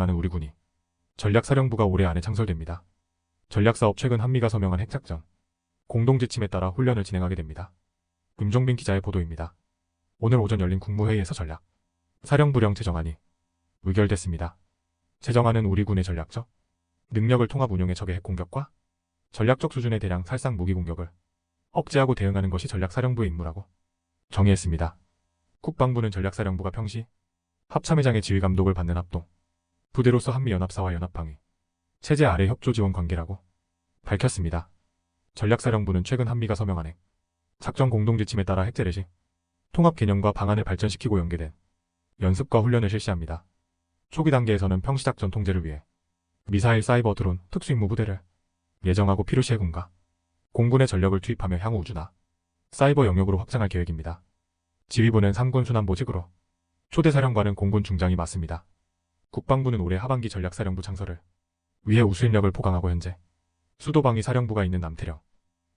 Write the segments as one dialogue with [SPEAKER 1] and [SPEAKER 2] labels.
[SPEAKER 1] 하는 우리 군이 전략사령부가 올해 안에 창설됩니다. 전략사업 최근 한미가 서명한 핵작전 공동지침에 따라 훈련을 진행하게 됩니다. 김종빈 기자의 보도입니다. 오늘 오전 열린 국무회의에서 전략 사령부령 제정안이 의결됐습니다. 제정안은 우리 군의 전략적 능력을 통합 운용해 적의 핵 공격과 전략적 수준의 대량 살상 무기 공격을 억제하고 대응하는 것이 전략사령부의 임무라고 정의했습니다. 국방부는 전략사령부가 평시 합참의장의 지휘 감독을 받는 합동 부대로서 한미연합사와 연합방위 체제 아래 협조 지원 관계라고 밝혔습니다. 전략사령부는 최근 한미가 서명한 핵 작전 공동지침에 따라 핵제례 시 통합 개념과 방안을 발전시키고 연계된 연습과 훈련을 실시합니다. 초기 단계에서는 평시작전 통제를 위해 미사일 사이버 드론 특수임무 부대를 예정하고 필요시 해군과 공군의 전력을 투입하며 향후 우주나 사이버 영역으로 확장할 계획입니다. 지휘부는 3군 순환보직으로 초대사령관은 공군 중장이 맡습니다. 국방부는 올해 하반기 전략사령부 창설을 위해 우수인력을 보강하고 현재 수도방위 사령부가 있는 남태령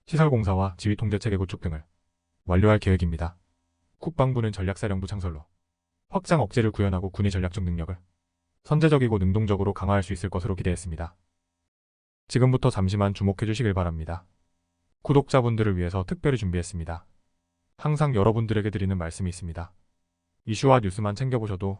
[SPEAKER 1] 시설공사와 지휘통제체계 구축 등을 완료할 계획입니다. 국방부는 전략사령부 창설로 확장 억제를 구현하고 군의 전략적 능력을 선제적이고 능동적으로 강화할 수 있을 것으로 기대했습니다. 지금부터 잠시만 주목해 주시길 바랍니다. 구독자분들을 위해서 특별히 준비했습니다. 항상 여러분들에게 드리는 말씀이 있습니다. 이슈와 뉴스만 챙겨보셔도